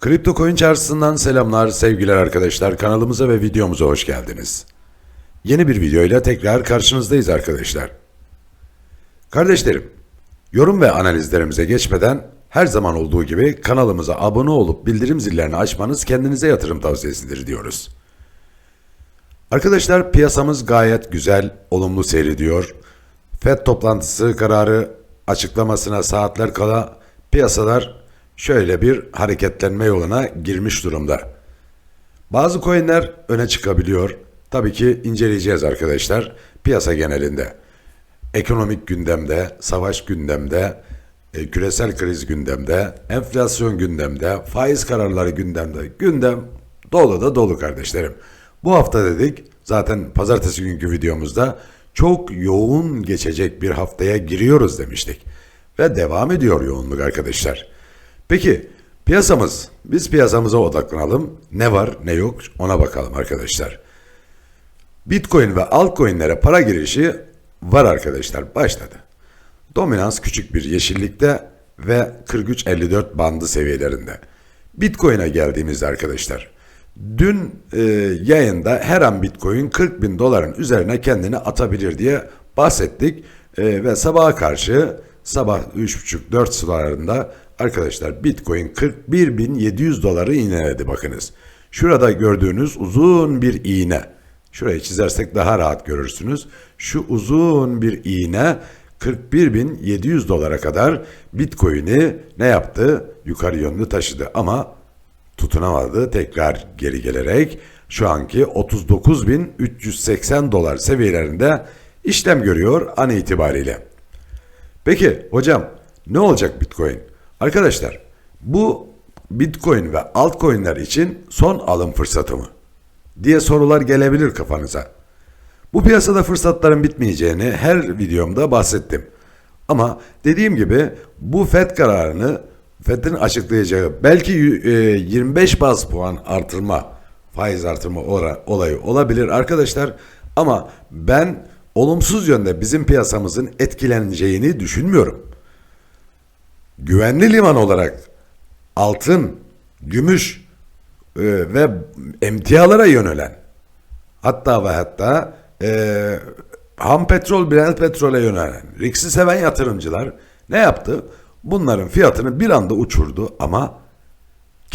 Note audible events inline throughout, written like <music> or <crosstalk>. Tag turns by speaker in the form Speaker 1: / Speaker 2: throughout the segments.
Speaker 1: Kripto Coin Çarşısı'ndan selamlar sevgiler arkadaşlar. Kanalımıza ve videomuza hoş geldiniz. Yeni bir videoyla tekrar karşınızdayız arkadaşlar. Kardeşlerim, yorum ve analizlerimize geçmeden her zaman olduğu gibi kanalımıza abone olup bildirim zillerini açmanız kendinize yatırım tavsiyesidir diyoruz. Arkadaşlar piyasamız gayet güzel, olumlu seyrediyor. FED toplantısı kararı açıklamasına saatler kala piyasalar şöyle bir hareketlenme yoluna girmiş durumda. Bazı coinler öne çıkabiliyor. Tabii ki inceleyeceğiz arkadaşlar piyasa genelinde. Ekonomik gündemde, savaş gündemde, e, küresel kriz gündemde, enflasyon gündemde, faiz kararları gündemde. Gündem dolu da dolu kardeşlerim. Bu hafta dedik zaten pazartesi günkü videomuzda çok yoğun geçecek bir haftaya giriyoruz demiştik. Ve devam ediyor yoğunluk arkadaşlar. Peki piyasamız, biz piyasamıza odaklanalım. Ne var ne yok ona bakalım arkadaşlar. Bitcoin ve altcoin'lere para girişi var arkadaşlar başladı. Dominans küçük bir yeşillikte ve 43.54 bandı seviyelerinde. Bitcoin'e geldiğimizde arkadaşlar. Dün e, yayında her an Bitcoin 40 bin doların üzerine kendini atabilir diye bahsettik. E, ve sabaha karşı sabah 3.30-4 sularında arkadaşlar Bitcoin 41.700 doları iğneledi bakınız. Şurada gördüğünüz uzun bir iğne. Şurayı çizersek daha rahat görürsünüz. Şu uzun bir iğne 41.700 dolara kadar Bitcoin'i ne yaptı? Yukarı yönlü taşıdı ama tutunamadı. Tekrar geri gelerek şu anki 39.380 dolar seviyelerinde işlem görüyor an itibariyle. Peki hocam ne olacak Bitcoin? Arkadaşlar bu Bitcoin ve altcoin'ler için son alım fırsatı mı? diye sorular gelebilir kafanıza. Bu piyasada fırsatların bitmeyeceğini her videomda bahsettim. Ama dediğim gibi bu FED kararını FED'in açıklayacağı belki e, 25 baz puan artırma faiz artırma olayı olabilir arkadaşlar. Ama ben olumsuz yönde bizim piyasamızın etkileneceğini düşünmüyorum. Güvenli liman olarak altın, gümüş e, ve emtialara yönelen hatta ve hatta e, ham petrol, Brent petrole yönelen, riski seven yatırımcılar ne yaptı? Bunların fiyatını bir anda uçurdu ama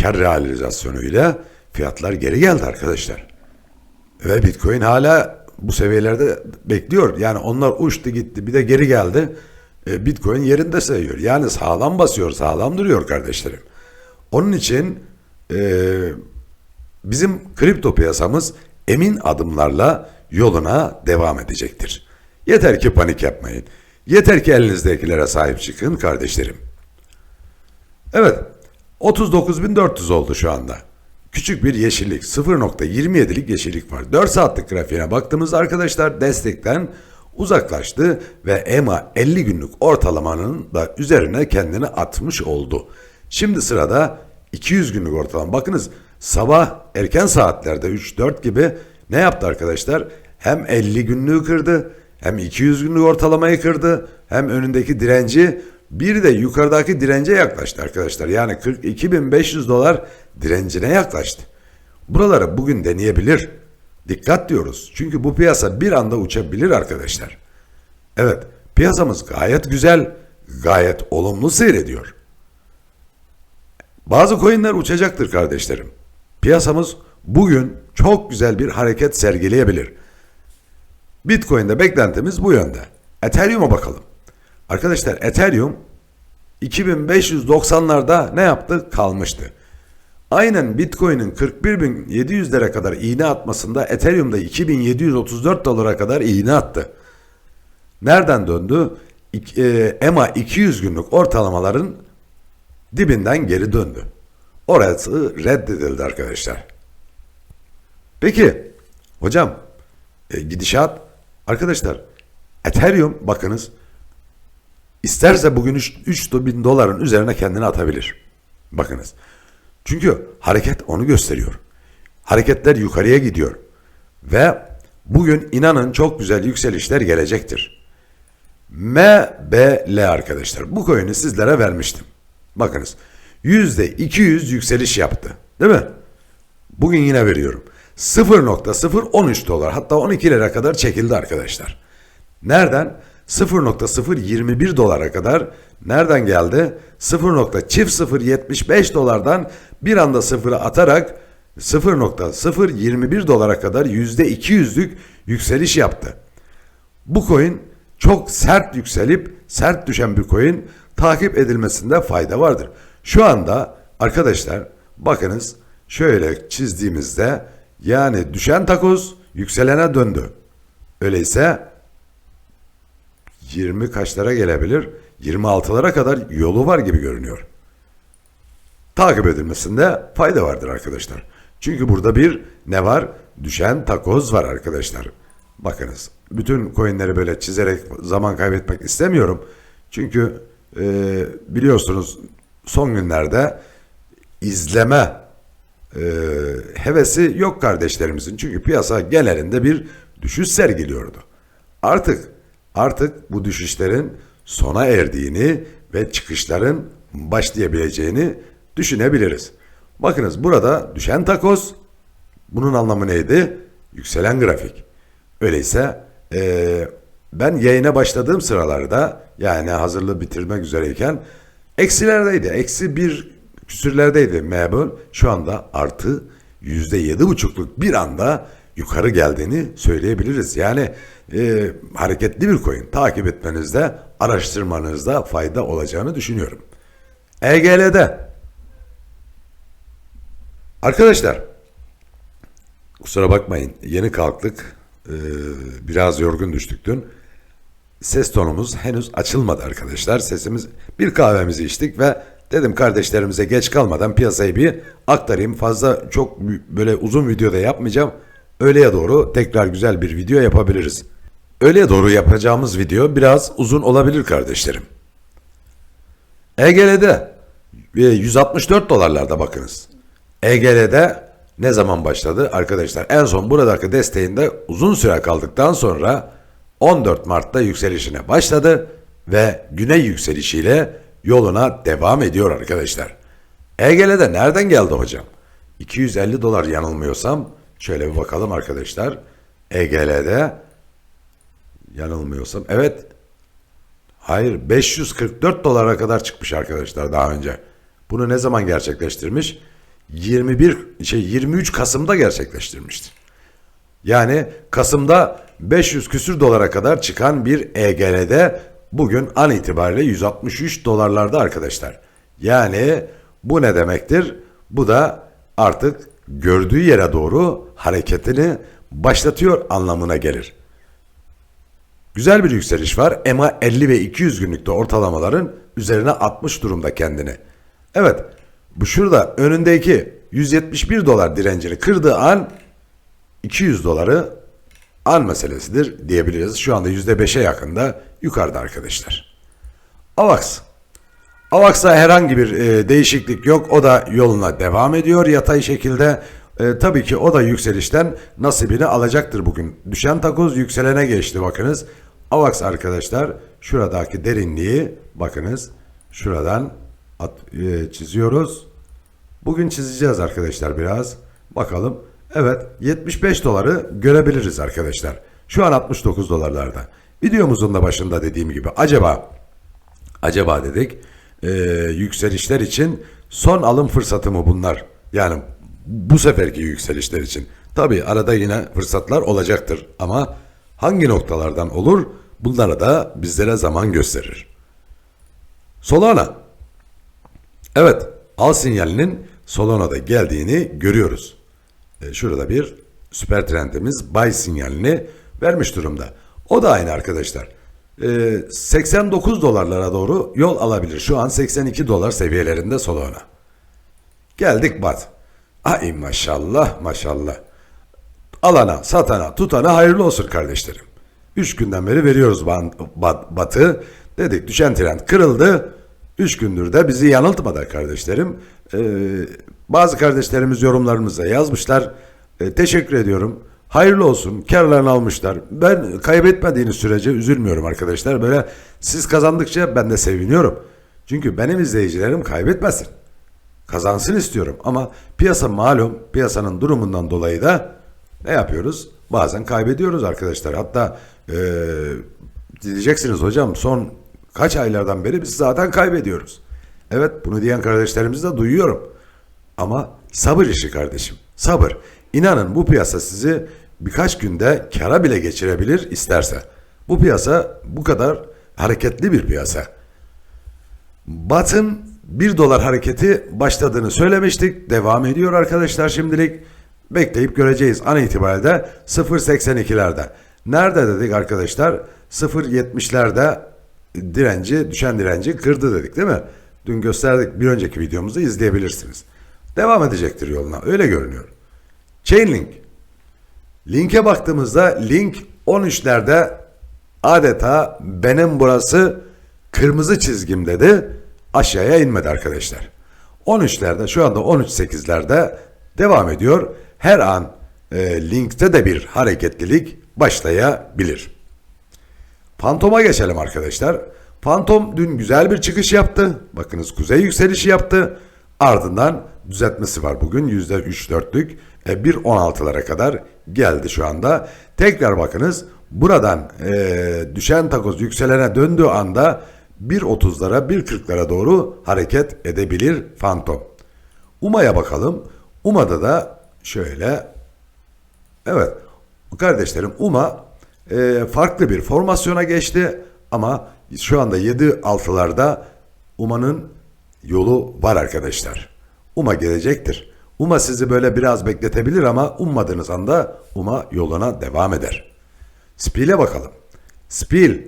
Speaker 1: kar realizasyonuyla fiyatlar geri geldi arkadaşlar. Ve Bitcoin hala bu seviyelerde bekliyor. Yani onlar uçtu gitti bir de geri geldi. E, Bitcoin yerinde sayıyor. Yani sağlam basıyor, sağlam duruyor kardeşlerim. Onun için e, bizim kripto piyasamız emin adımlarla yoluna devam edecektir. Yeter ki panik yapmayın. Yeter ki elinizdekilere sahip çıkın kardeşlerim. Evet, 39.400 oldu şu anda. Küçük bir yeşillik, 0.27'lik yeşillik var. 4 saatlik grafiğine baktığımızda arkadaşlar destekten uzaklaştı ve EMA 50 günlük ortalamanın da üzerine kendini atmış oldu. Şimdi sırada 200 günlük ortalama. Bakınız sabah erken saatlerde 3-4 gibi ne yaptı arkadaşlar? Hem 50 günlüğü kırdı, hem 200 günlük ortalamayı kırdı, hem önündeki direnci bir de yukarıdaki dirence yaklaştı arkadaşlar. Yani 42.500 dolar direncine yaklaştı. Buraları bugün deneyebilir. Dikkat diyoruz. Çünkü bu piyasa bir anda uçabilir arkadaşlar. Evet, piyasamız gayet güzel, gayet olumlu seyrediyor. Bazı coinler uçacaktır kardeşlerim. Piyasamız bugün çok güzel bir hareket sergileyebilir. Bitcoin'de beklentimiz bu yönde. Ethereum'a bakalım. Arkadaşlar Ethereum 2590'larda ne yaptı? Kalmıştı. Aynen Bitcoin'in 41.700'lere kadar iğne atmasında Ethereum'da 2734 dolara kadar iğne attı. Nereden döndü? İk- e, EMA 200 günlük ortalamaların dibinden geri döndü. Orası reddedildi arkadaşlar. Peki hocam e, gidişat arkadaşlar Ethereum bakınız isterse bugün 3 bin doların üzerine kendini atabilir. Bakınız. Çünkü hareket onu gösteriyor. Hareketler yukarıya gidiyor. Ve bugün inanın çok güzel yükselişler gelecektir. MBL arkadaşlar. Bu coin'i sizlere vermiştim. Bakınız. %200 yükseliş yaptı. Değil mi? Bugün yine veriyorum. 0.013 dolar hatta 12 lira kadar çekildi arkadaşlar. Nereden? 0.021 dolara kadar nereden geldi? 0.075 dolardan bir anda sıfırı atarak 0.021 dolara kadar %200'lük yükseliş yaptı. Bu coin çok sert yükselip sert düşen bir coin takip edilmesinde fayda vardır. Şu anda arkadaşlar bakınız şöyle çizdiğimizde yani düşen takoz yükselene döndü. Öyleyse 20 kaçlara gelebilir? 26'lara kadar yolu var gibi görünüyor. Takip edilmesinde fayda vardır arkadaşlar. Çünkü burada bir ne var? Düşen takoz var arkadaşlar. Bakınız. Bütün coinleri böyle çizerek zaman kaybetmek istemiyorum. Çünkü e, biliyorsunuz son günlerde izleme e, hevesi yok kardeşlerimizin. Çünkü piyasa genelinde bir düşüş sergiliyordu. Artık artık bu düşüşlerin sona erdiğini ve çıkışların başlayabileceğini düşünebiliriz. Bakınız burada düşen takoz bunun anlamı neydi? Yükselen grafik. Öyleyse eee, ben yayına başladığım sıralarda yani hazırlığı bitirmek üzereyken eksilerdeydi. Eksi bir küsürlerdeydi Mebel. Şu anda artı yüzde yedi buçukluk bir anda yukarı geldiğini söyleyebiliriz. Yani eee, hareketli bir coin takip etmenizde, araştırmanızda fayda olacağını düşünüyorum. EGL'de Arkadaşlar kusura bakmayın yeni kalktık Ee, biraz yorgun düştük dün. Ses tonumuz henüz açılmadı arkadaşlar. Sesimiz bir kahvemizi içtik ve dedim kardeşlerimize geç kalmadan piyasayı bir aktarayım. Fazla çok böyle uzun videoda yapmayacağım. Öğleye doğru tekrar güzel bir video yapabiliriz. Öğleye doğru yapacağımız video biraz uzun olabilir kardeşlerim. EGL'de e, 164 dolarlarda bakınız. EGL'de ne zaman başladı? Arkadaşlar en son buradaki desteğinde uzun süre kaldıktan sonra 14 Mart'ta yükselişine başladı ve güney yükselişiyle yoluna devam ediyor arkadaşlar. EGL'de nereden geldi hocam? 250 dolar yanılmıyorsam şöyle bir bakalım arkadaşlar. EGL'de yanılmıyorsam evet Hayır 544 dolara kadar çıkmış arkadaşlar daha önce. Bunu ne zaman gerçekleştirmiş? 21 şey 23 Kasım'da gerçekleştirmiştir. Yani Kasım'da 500 küsür dolara kadar çıkan bir EGL'de bugün an itibariyle 163 dolarlarda arkadaşlar. Yani bu ne demektir? Bu da artık gördüğü yere doğru hareketini başlatıyor anlamına gelir. Güzel bir yükseliş var. EMA 50 ve 200 günlükte ortalamaların üzerine atmış durumda kendini. Evet bu şurada önündeki 171 dolar direncini kırdığı an 200 doları an meselesidir diyebiliriz. Şu anda %5'e yakında yukarıda arkadaşlar. AVAX. AVAX'ta herhangi bir e, değişiklik yok. O da yoluna devam ediyor yatay şekilde. E, tabii ki o da yükselişten nasibini alacaktır bugün. Düşen takoz yükselene geçti bakınız. AVAX arkadaşlar şuradaki derinliği bakınız şuradan at, e, çiziyoruz. Bugün çizeceğiz arkadaşlar biraz. Bakalım. Evet 75 doları görebiliriz arkadaşlar. Şu an 69 dolarlarda. Videomuzun da başında dediğim gibi acaba acaba dedik e, yükselişler için son alım fırsatı mı bunlar? Yani bu seferki yükselişler için. Tabi arada yine fırsatlar olacaktır ama hangi noktalardan olur bunlara da bizlere zaman gösterir. Solana. Evet al sinyalinin Solana'da geldiğini görüyoruz. E, şurada bir süper trendimiz buy sinyalini vermiş durumda. O da aynı arkadaşlar. E, 89 dolarlara doğru yol alabilir. Şu an 82 dolar seviyelerinde Solana. Geldik bat. Ay maşallah maşallah. Alana, satana, tutana hayırlı olsun kardeşlerim. Üç günden beri veriyoruz bat, batı. Dedik düşen trend kırıldı. Üç gündür de bizi yanıltmadı kardeşlerim. Ee, bazı kardeşlerimiz yorumlarımıza yazmışlar. Ee, teşekkür ediyorum. Hayırlı olsun. Karlarını almışlar. Ben kaybetmediğiniz sürece üzülmüyorum arkadaşlar. Böyle siz kazandıkça ben de seviniyorum. Çünkü benim izleyicilerim kaybetmesin. Kazansın istiyorum ama piyasa malum. Piyasanın durumundan dolayı da ne yapıyoruz? Bazen kaybediyoruz arkadaşlar. Hatta eee, diyeceksiniz hocam son kaç aylardan beri biz zaten kaybediyoruz. Evet bunu diyen kardeşlerimizi de duyuyorum. Ama sabır işi kardeşim. Sabır. İnanın bu piyasa sizi birkaç günde kara bile geçirebilir isterse. Bu piyasa bu kadar hareketli bir piyasa. Batın 1 dolar hareketi başladığını söylemiştik. Devam ediyor arkadaşlar şimdilik. Bekleyip göreceğiz. An itibariyle 0.82'lerde. Nerede dedik arkadaşlar? 0.70'lerde direnci, düşen direnci kırdı dedik değil mi? Dün gösterdik bir önceki videomuzu izleyebilirsiniz. Devam edecektir yoluna. Öyle görünüyor. Chainlink. Linke baktığımızda link 13'lerde adeta benim burası kırmızı çizgim dedi. Aşağıya inmedi arkadaşlar. 13'lerde şu anda 13.8'lerde devam ediyor. Her an e, linkte de bir hareketlilik başlayabilir. Fantom'a geçelim arkadaşlar. Fantom dün güzel bir çıkış yaptı. Bakınız kuzey yükselişi yaptı. Ardından düzeltmesi var bugün %3-4'lük. E, 1.16'lara kadar geldi şu anda. Tekrar bakınız buradan e, düşen takoz yükselene döndüğü anda 1.30'lara 1.40'lara doğru hareket edebilir Fantom. UMA'ya bakalım. UMA'da da şöyle Evet kardeşlerim UMA e, farklı bir formasyona geçti ama şu anda 7-6'larda UMA'nın yolu var arkadaşlar. UMA gelecektir. UMA sizi böyle biraz bekletebilir ama ummadığınız anda UMA yoluna devam eder. Spil'e bakalım. Spil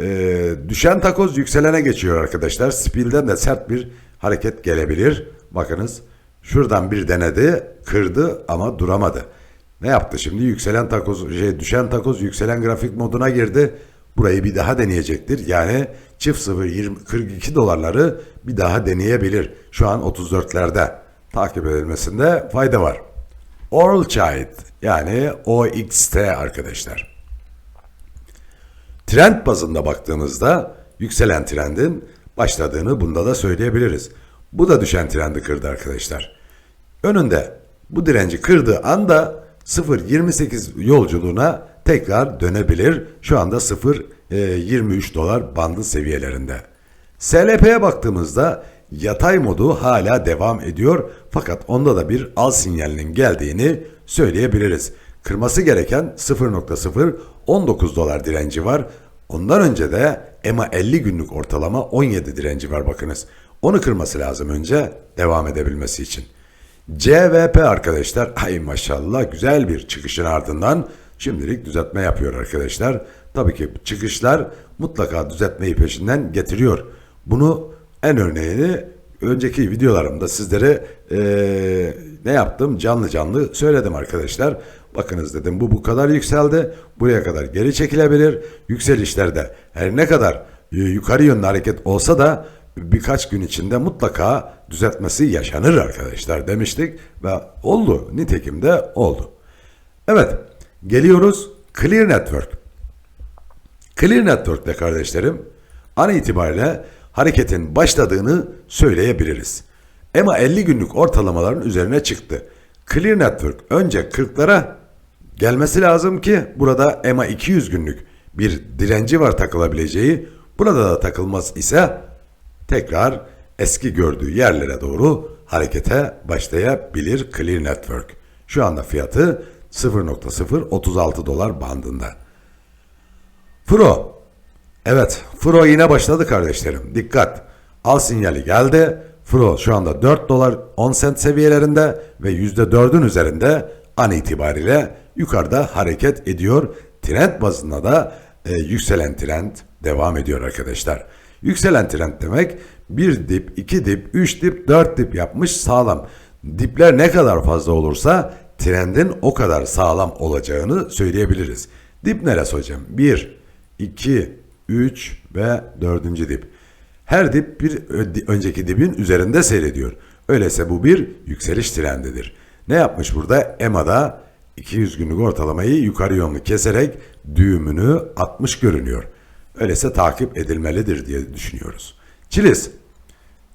Speaker 1: e, düşen takoz yükselene geçiyor arkadaşlar. Spil'den de sert bir hareket gelebilir. Bakınız şuradan bir denedi, kırdı ama duramadı. Ne yaptı şimdi? Yükselen takoz, şey, düşen takoz yükselen grafik moduna girdi. Burayı bir daha deneyecektir. Yani çift sıfır 20, 42 dolarları bir daha deneyebilir. Şu an 34'lerde takip edilmesinde fayda var. Oral Child yani OXT arkadaşlar. Trend bazında baktığımızda yükselen trendin başladığını bunda da söyleyebiliriz. Bu da düşen trendi kırdı arkadaşlar. Önünde bu direnci kırdığı anda 0.28 yolculuğuna tekrar dönebilir. Şu anda 0.23 dolar bandı seviyelerinde. SLP'ye baktığımızda yatay modu hala devam ediyor fakat onda da bir al sinyalinin geldiğini söyleyebiliriz. Kırması gereken 0.019 dolar direnci var. Ondan önce de EMA 50 günlük ortalama 17 direnci var bakınız. Onu kırması lazım önce devam edebilmesi için. CVP arkadaşlar <laughs> ay maşallah güzel bir çıkışın ardından şimdilik düzeltme yapıyor arkadaşlar. Tabii ki çıkışlar mutlaka düzeltmeyi peşinden getiriyor. Bunu en örneğini önceki videolarımda sizlere eee, ne yaptım canlı canlı söyledim arkadaşlar. Bakınız dedim bu bu kadar yükseldi. Buraya kadar geri çekilebilir. Yükselişlerde her ne kadar e, yukarı yönlü hareket olsa da birkaç gün içinde mutlaka düzeltmesi yaşanır arkadaşlar demiştik ve oldu. Nitekim de oldu. Evet geliyoruz Clear Network. Clear Network'te kardeşlerim an itibariyle hareketin başladığını söyleyebiliriz. EMA 50 günlük ortalamaların üzerine çıktı. Clear Network önce 40'lara gelmesi lazım ki burada EMA 200 günlük bir direnci var takılabileceği. Burada da takılmaz ise tekrar eski gördüğü yerlere doğru harekete başlayabilir Clear Network. Şu anda fiyatı 0.036 dolar bandında. Fro. Evet, Fro yine başladı kardeşlerim. Dikkat. Al sinyali geldi. Fro şu anda 4 dolar 10 sent seviyelerinde ve %4'ün üzerinde an itibariyle yukarıda hareket ediyor. Trend bazında da e, yükselen trend devam ediyor arkadaşlar. Yükselen trend demek bir dip, iki dip, üç dip, dört dip yapmış sağlam. Dipler ne kadar fazla olursa trendin o kadar sağlam olacağını söyleyebiliriz. Dip neresi hocam? 1, 2, 3 ve 4. dip. Her dip bir önceki dibin üzerinde seyrediyor. Öyleyse bu bir yükseliş trendidir. Ne yapmış burada? EMA'da 200 günlük ortalamayı yukarı yönlü keserek düğümünü atmış görünüyor. Öyleyse takip edilmelidir diye düşünüyoruz. Çiliz.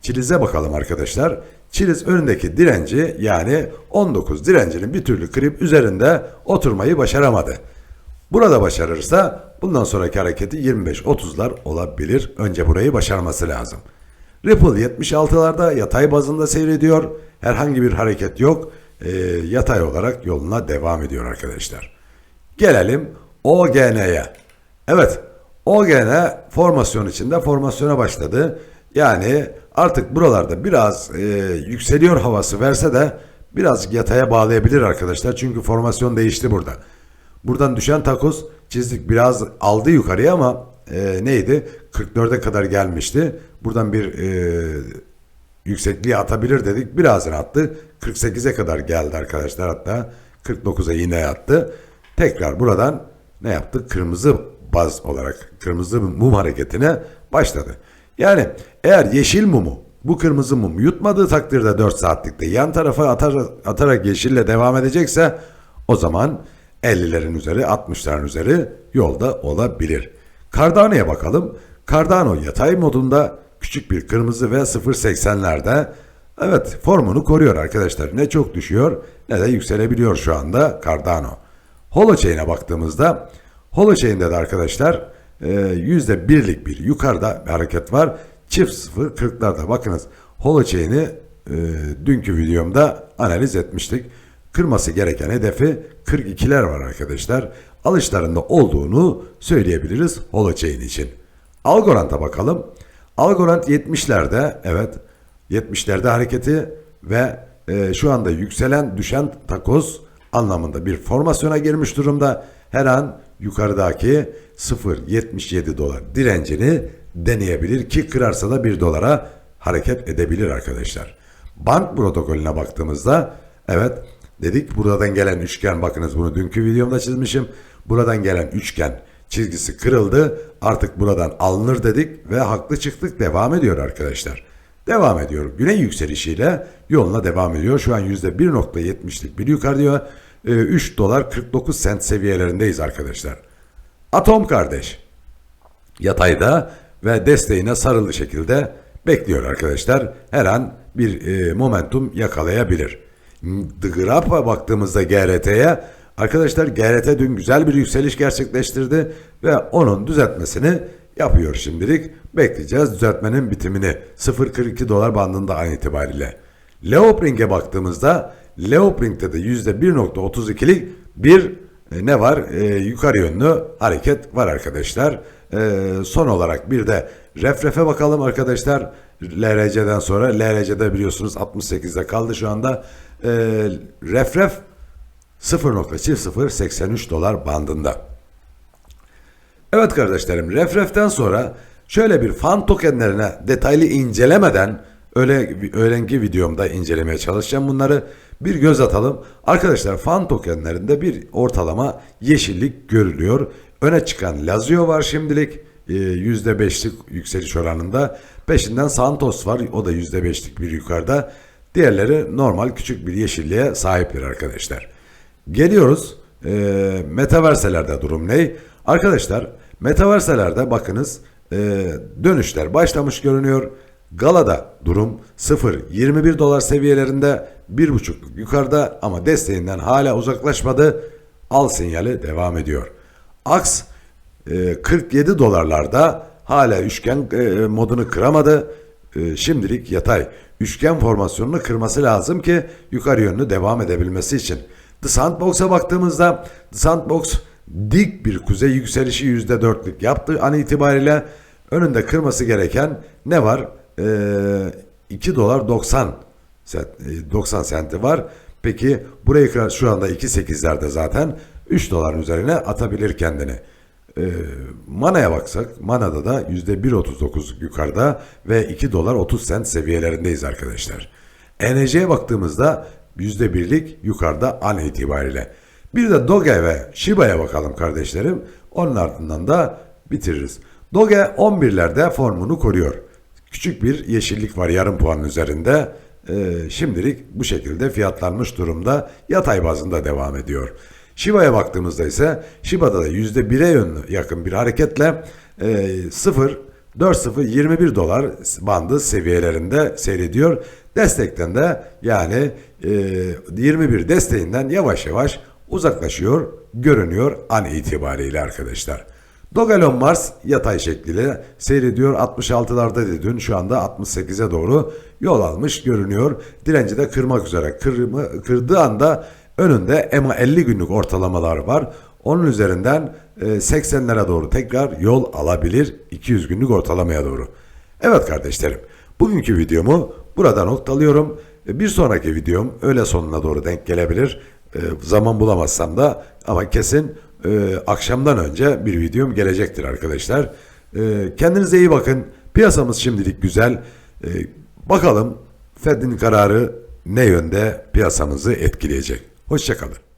Speaker 1: Çiliz'e bakalım arkadaşlar. Çiliz önündeki direnci yani 19 direncinin bir türlü kırıp üzerinde oturmayı başaramadı. Burada başarırsa bundan sonraki hareketi 25-30'lar olabilir. Önce burayı başarması lazım. Ripple 76'larda yatay bazında seyrediyor. Herhangi bir hareket yok. Ee, yatay olarak yoluna devam ediyor arkadaşlar. Gelelim OGN'ye. Evet OGN formasyon içinde formasyona başladı. Yani artık buralarda biraz e, yükseliyor havası verse de biraz yataya bağlayabilir arkadaşlar. Çünkü formasyon değişti burada. Buradan düşen takoz çizdik biraz aldı yukarıya ama e, neydi? 44'e kadar gelmişti. Buradan bir e, yüksekliğe atabilir dedik. Birazını attı. 48'e kadar geldi arkadaşlar hatta. 49'a yine attı. Tekrar buradan ne yaptı? Kırmızı baz olarak kırmızı mum hareketine başladı. Yani eğer yeşil mumu bu kırmızı mum yutmadığı takdirde 4 saatlikte yan tarafa atar, atarak yeşille devam edecekse o zaman 50'lerin üzeri 60'ların üzeri yolda olabilir. Cardano'ya bakalım. Cardano yatay modunda küçük bir kırmızı ve 0.80'lerde evet formunu koruyor arkadaşlar. Ne çok düşüyor ne de yükselebiliyor şu anda Cardano. Holochain'e baktığımızda Holochain'de de arkadaşlar e, yüzde birlik bir yukarıda bir hareket var. Çift sıfır kırklarda bakınız Holochain'i e, dünkü videomda analiz etmiştik. Kırması gereken hedefi 42'ler var arkadaşlar. Alışlarında olduğunu söyleyebiliriz Holochain için. Algorand'a bakalım. Algorand 70'lerde evet 70'lerde hareketi ve e, şu anda yükselen düşen takoz anlamında bir formasyona girmiş durumda. Her an yukarıdaki 0.77 dolar direncini deneyebilir ki kırarsa da 1 dolara hareket edebilir arkadaşlar. Bank protokolüne baktığımızda evet dedik buradan gelen üçgen bakınız bunu dünkü videomda çizmişim. Buradan gelen üçgen çizgisi kırıldı. Artık buradan alınır dedik ve haklı çıktık devam ediyor arkadaşlar. Devam ediyor. Güney yükselişiyle yoluna devam ediyor. Şu an %1.70'lik bir yukarı diyor. 3 dolar 49 sent seviyelerindeyiz arkadaşlar. Atom kardeş yatayda ve desteğine sarılı şekilde bekliyor arkadaşlar. Her an bir e, momentum yakalayabilir. The Graph'a baktığımızda GRT'ye arkadaşlar GRT dün güzel bir yükseliş gerçekleştirdi ve onun düzeltmesini yapıyor şimdilik. Bekleyeceğiz düzeltmenin bitimini 0.42 dolar bandında an itibariyle. Leopring'e baktığımızda Leopring'de de %1.32'lik bir e, ne var? E, yukarı yönlü hareket var arkadaşlar. E, son olarak bir de refrefe bakalım arkadaşlar. LRC'den sonra LRC'de biliyorsunuz 68'de kaldı şu anda. E, refref 0.0083 dolar bandında. Evet kardeşlerim refreften sonra şöyle bir fan tokenlerine detaylı incelemeden öyle öğlenki videomda incelemeye çalışacağım bunları. Bir göz atalım. Arkadaşlar fan tokenlerinde bir ortalama yeşillik görülüyor. Öne çıkan Lazio var şimdilik. e, %5'lik yükseliş oranında. Peşinden Santos var. O da %5'lik bir yukarıda. Diğerleri normal küçük bir yeşilliğe sahipler arkadaşlar. Geliyoruz. E, metaverselerde durum ne? Arkadaşlar metaverselerde bakınız e, dönüşler başlamış görünüyor. Gala'da durum 0.21 dolar seviyelerinde 1.5 yukarıda ama desteğinden hala uzaklaşmadı. Al sinyali devam ediyor. Aks e, 47 dolarlarda hala üçgen e, modunu kıramadı. E, şimdilik yatay. Üçgen formasyonunu kırması lazım ki yukarı yönlü devam edebilmesi için. The Sandbox'a baktığımızda The Sandbox dik bir kuzey yükselişi %4'lük yaptı an itibariyle. Önünde kırması gereken ne var? Ee, 2 dolar 90 sent, e, 90 senti var. Peki burayı şu anda 2.8'lerde zaten 3 doların üzerine atabilir kendini. Ee, Mana'ya baksak Mana'da da %1.39 yukarıda ve 2 dolar 30 sent seviyelerindeyiz arkadaşlar. Enerjiye baktığımızda %1'lik yukarıda an itibariyle. Bir de Doge ve Shiba'ya bakalım kardeşlerim. Onun ardından da bitiririz. Doge 11'lerde formunu koruyor. Küçük bir yeşillik var yarım puanın üzerinde. Ee, şimdilik bu şekilde fiyatlanmış durumda yatay bazında devam ediyor. Shiba'ya baktığımızda ise Shiba'da da %1'e yönlü yakın bir hareketle e, 0 4.021 dolar bandı seviyelerinde seyrediyor. Destekten de yani e, 21 desteğinden yavaş yavaş uzaklaşıyor görünüyor an itibariyle arkadaşlar. Dogelon Mars yatay şekliyle seyrediyor. 66'larda dün şu anda 68'e doğru yol almış görünüyor. Direnci de kırmak üzere. Kırma, kırdığı anda önünde EMA 50 günlük ortalamalar var. Onun üzerinden e, 80'lere doğru tekrar yol alabilir 200 günlük ortalamaya doğru. Evet kardeşlerim bugünkü videomu burada noktalıyorum. E, Bir sonraki videom öğle sonuna doğru denk gelebilir. E, zaman bulamazsam da ama kesin e, akşamdan önce bir videom gelecektir arkadaşlar. E, kendinize iyi bakın. Piyasamız şimdilik güzel. E, bakalım Fed'in kararı ne yönde piyasamızı etkileyecek. Hoşçakalın.